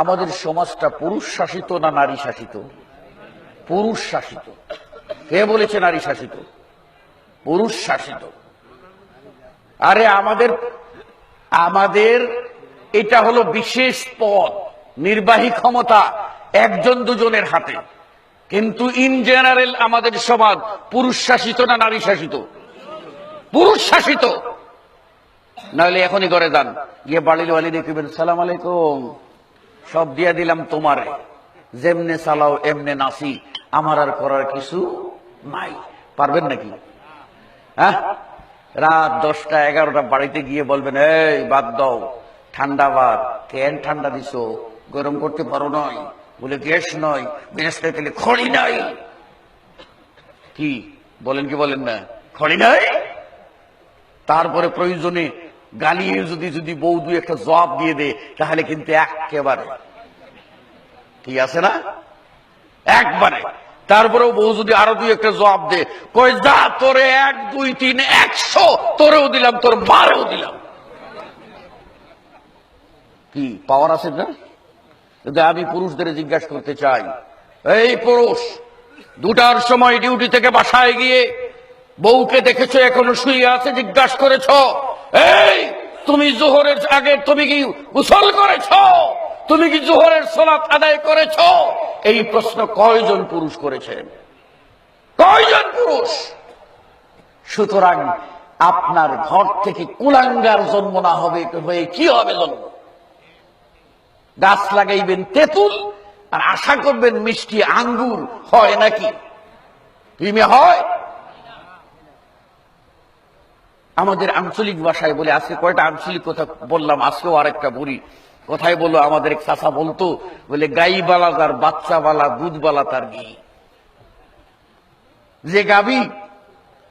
আমাদের সমাজটা পুরুষ শাসিত না নারী শাসিত? পুরুষ শাসিত। কে বলেছে নারী শাসিত? পুরুষ শাসিত। আরে আমাদের আমাদের এটা হলো বিশেষ পদ, নির্বাহী ক্ষমতা, একজন দুজনের হাতে। কিন্তু ইন জেনারেল আমাদের সমাজ পুরুষ শাসিত না নারী শাসিত? পুরুষ শাসিত। নাহলে এখনই করে যান। গিয়ে বাড়ির ওয়ালি দেখবেন সালাম আলাইকুম। সব দিয়া দিলাম তোমারে। যেমনে চালাও, এমনে নাসি আমার আর করার কিছু নাই। পারবেন নাকি? হ্যাঁ? রাত দশটা, এগারোটা, বাড়িতে গিয়ে বলবেন, এই, বাদ দাও। ঠান্ডা বাদ। কেন ঠান্ডা দিছো? গরম করতে পারো নয় বলে, গ্যাস নয় বেরেস্তায় তেলে খড়ি নাই। কি? বলেন কি বলেন না? খড়ি নাই? তারপরে প্রয়োজনে গালিয়ে যদি যদি বউ দুই একটা জবাব দিয়ে দে তাহলে কিন্তু একেবারে। কি আছে না? একবারে। তারপরেও বউ যদি আরও দুই একটা জবাব দে কই যা তোরে এক, দুই, তিন, একশো, তোরেও দিলাম, তোর মারেও দিলাম। কি, পাওয়ার আছে না? কিন্তু আমি পুরুষদের জিজ্ঞাসা করতে চাই, এই পুরুষ, দুটার সময় ডিউটি থেকে বাসায় গিয়ে বউকে দেখেছ, এখনও শুয়ে আছে, জিজ্ঞাসা করেছ? এই, তুমি জোহরের আগে তুমি কি গোসল করেছ? তুমি কি জোহরের সলাপ আদায় করেছ? এই প্রশ্ন কয়জন পুরুষ করেছেন? কয়জন পুরুষ? সুতরাং আপনার ঘর থেকে কুলাঙ্গার জন্ম না হবে, হয়ে কি হবে জন্ম? গাছ লাগাইবেন তেঁতুল আর আশা করবেন মিষ্টি আঙ্গুর হয় নাকি? হয়? আমাদের আঞ্চলিক ভাষায় বলে, আজকে কয়টা আঞ্চলিক কথা বললাম, আজকেও আরেকটা বলি কথায় বলল, আমাদের এক চাষা বলতো, বলে, গাইবালা তার বাচ্চাবালা, দুধবালা তার ঘি যে গাবি,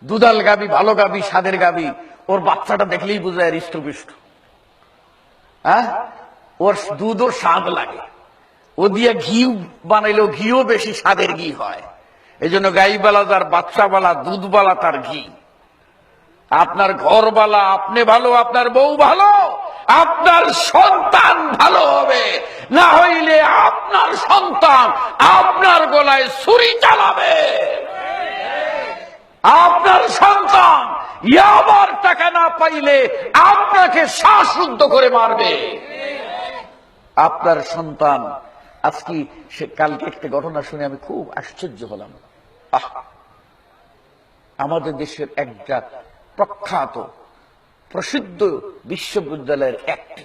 দুধাল গাবি, ভালো গাবি, স্বাদের গাবি, ওর বাচ্চাটা দেখলেই বোঝায় হৃষ্টপুষ্ট। হ্যাঁ? ওর দুধ ওর স্বাদ লাগে। ও দিয়ে ঘি বানাইলেও ঘিও বেশি স্বাদের ঘি হয়। এই জন্য গাইবালা তার বাচ্চাবালা, দুধবালা তার ঘি। আপনার ঘরবালা আপনি ভালো, আপনার বউ ভালো, আপনার সন্তান ভালো হবে। না হইলে আপনার সন্তান আপনার গলায় ছুরি চালাবে। আপনার সন্তান ইয়াবার টাকা না পাইলে আপনাকে শ্বাসরুদ্ধ করে মারবে। আপনার সন্তান, আজকে সে কালকে একটা ঘটনা শুনে আমি খুব আশ্চর্য হলাম। আমাদের দেশের একটা প্রখ্যাত, প্রসিদ্ধ বিশ্ববিদ্যালয়ের একটি।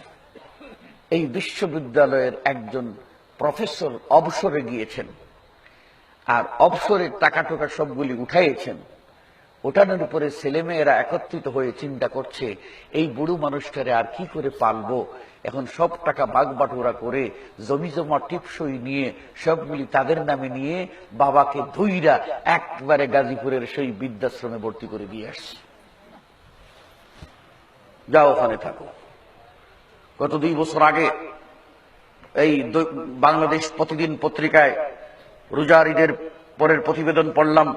এই বিশ্ববিদ্যালয়ের একজন প্রফেসর অবসরে গিয়েছেন আর অবসরের টাকা টোকা সবগুলি উঠাইয়েছেন। ওঠানোর উপরে ছেলেমেয়েরা একত্রিত হয়ে চিন্তা করছে, এই বুড়ো মানুষটারে আর কি করে পালবো? এখন সব টাকা বাগ বাটোরা করে জমি জমা টিপসই নিয়ে সবগুলি তাদের নামে নিয়ে বাবাকে ধুইরা একবারে গাজীপুরের সেই বৃদ্ধাশ্রমে ভর্তি করে দিয়ে আসছে। যাও ওখানে থাকো। গত দুই বছর আগে এই বাংলাদেশ প্রতিদিন পত্রিকায় রোজার ঈদের পরের প্রতিবেদন পড়লাম।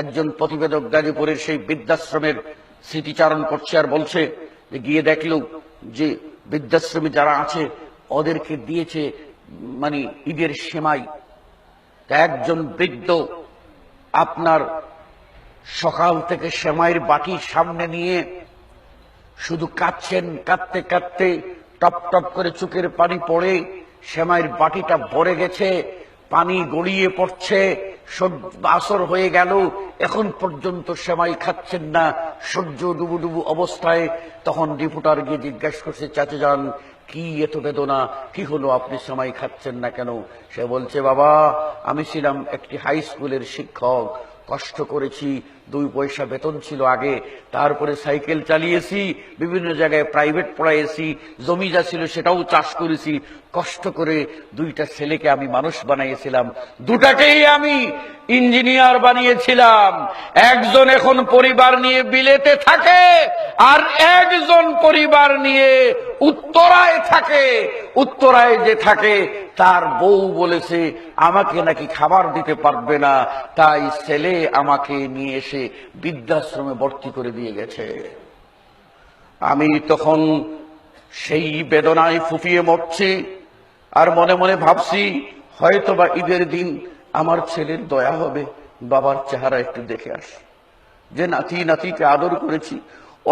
একজন প্রতিবেদক গাজীপুরের সেই বৃদ্ধাশ্রমের স্মৃতিচারণ করছে আর বলছে যে গিয়ে দেখল যে বৃদ্ধাশ্রমে যারা আছে, ওদেরকে দিয়েছে মানে ঈদের সেমাই। একজন বৃদ্ধ আপনার সকাল থেকে সেমাইয়ের বাটি সামনে নিয়ে শুধু কাঁদছেন, কাঁদতে কাঁদতে টপ টপ করে চোখের পানি পড়ে, সেমাইয়ের বাটিটা ভরে গেছে, পানি গড়িয়ে পড়ছে আসর হয়ে গেল, এখন পর্যন্ত সেমাই খাচ্ছেন না সূর্য ডুবু ডুবু অবস্থায়, তখন রিপোর্টার গিয়ে জিজ্ঞাসা করছে, চাচা যান, কি এত বেদনা, কি হলো, আপনি সেমাই খাচ্ছেন না কেন? সে বলছে, বাবা, আমি ছিলাম একটি হাই স্কুলের শিক্ষক, কষ্ট করেছি দুই পয়সা বেতন ছিল আগে, তারপরে সাইকেল চালিয়েছি, বিভিন্ন জায়গায় প্রাইভেট পড়াইয়েছি, জমি যা ছিল সেটাও চাষ করেছি। কষ্ট করে দুইটা ছেলেকে আমি মানুষ বানাইয়েছিলাম। দুটাকেই আমি ইঞ্জিনিয়ার বানিয়েছিলাম। একজন এখন পরিবার নিয়ে বিলেতে থাকে, আর একজন পরিবার নিয়ে উত্তরায় থাকে। উত্তরায় যে থাকে, তার বউ বলেছে, আমাকে নাকি খাবার দিতে পারবে না। তাই ছেলে আমাকে নিয়ে এসে বৃদ্ধাশ্রমে ভর্তি করে দিয়ে গেছে। আমি তখন সেই বেদনায় ফুপিয়ে মরছি আর মনে মনে ভাবছি হয়তো বা ঈদের দিন আমার ছেলের দয়া হবে, বাবার চেহারা একটু দেখে আসি। যে নাতি নাতিকে আদর করেছি,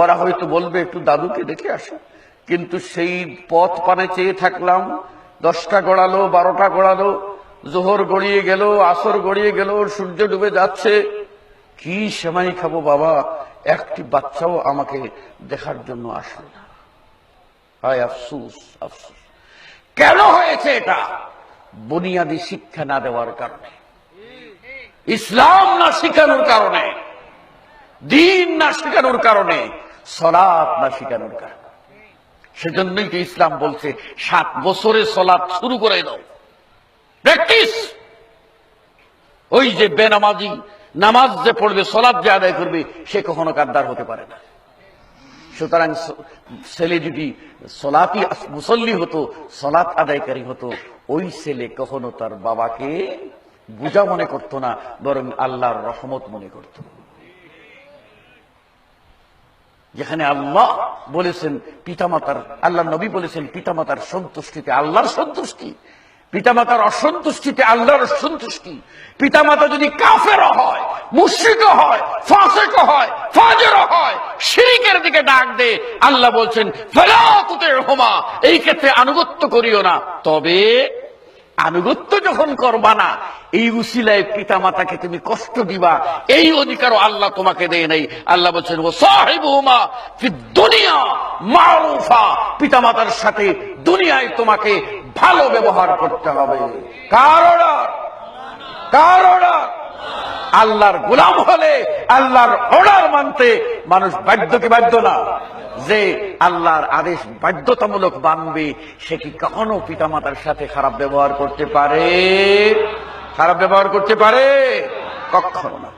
ওরা হয়তো বলবে, একটু দাদুকে দেখে আসে। কিন্তু সেই পথ পানে চেয়ে থাকলাম, দশটা গড়ালো, বারোটা গড়ালো, জোহর গড়িয়ে গেল, আসর গড়িয়ে গেল, সূর্য ডুবে যাচ্ছে কি সেমাই খাব বাবা? একটি বাচ্চাও আমাকে দেখার জন্য আসলো না। হায় আফসুস আফসুস। কেন হয়েছে এটা? বুনিয়াদি শিক্ষা না দেওয়ার কারণে। ইসলাম না শিখানোর কারণে। দিন না শেখানোর কারণে। সলাপ না শেখানোর কারণে। সেজন্যই তো ইসলাম বলছে, সাত বছরে সলাপ শুরু করে দাও। প্র্যাকটিস! ওই যে বেনামাজি নামাজ যে পড়বে সলাপ যে আদায় করবে, সে কখনো কাদ্দার হতে পারে না। সুতরাং ছেলে যদি সলাপি মুসল্লি হতো সলাপ আদায়কারী হতো, ওই ছেলে কখনো তার বাবাকে বুঝা মনে করতো না, বরং আল্লাহর রহমত মনে করত। যেখানে আল্লাহ বলেছেন, পিতামাতার আল্লাহ নবী বলেছেন, পিতামাতার সন্তুষ্টিতে আল্লাহর সন্তুষ্টি। পিতামাতার অসন্তুষ্টিতে, আল্লাহর সন্তুষ্টি পিতামাতা যদি কাফের হয় মুশ্রিক হয় ফাসেক হয় ফাজের হয়, শিরিকের দিকে ডাক দে আল্লাহ বলছেন ফেলাতুতে হোমা এই ক্ষেত্রে আনুগত্য করিও না। তবে আনুগত্য যখন করবা না, এই উসিলায় পিতা মাতাকে তুমি কষ্ট দিবা, এই অধিকারও আল্লাহ তোমাকে দেয় নাই। আল্লাহ বলছেন ও সাহেবুমা দুনিয়া মারুফা পিতা মাতার সাথে দুনিয়ায় তোমাকে ভালো ব্যবহার করতে হবে কার order? কার order? আল্লাহর গোলাম হলে আল্লাহর অর্ডার মানতে মানুষ বাধ্য কি বাধ্য না যে আল্লাহর আদেশ বাধ্যতামূলক মানবে, সে কি কখনো পিতামাতার সাথে খারাপ ব্যবহার করতে পারে খারাপ ব্যবহার করতে পারে কখনো না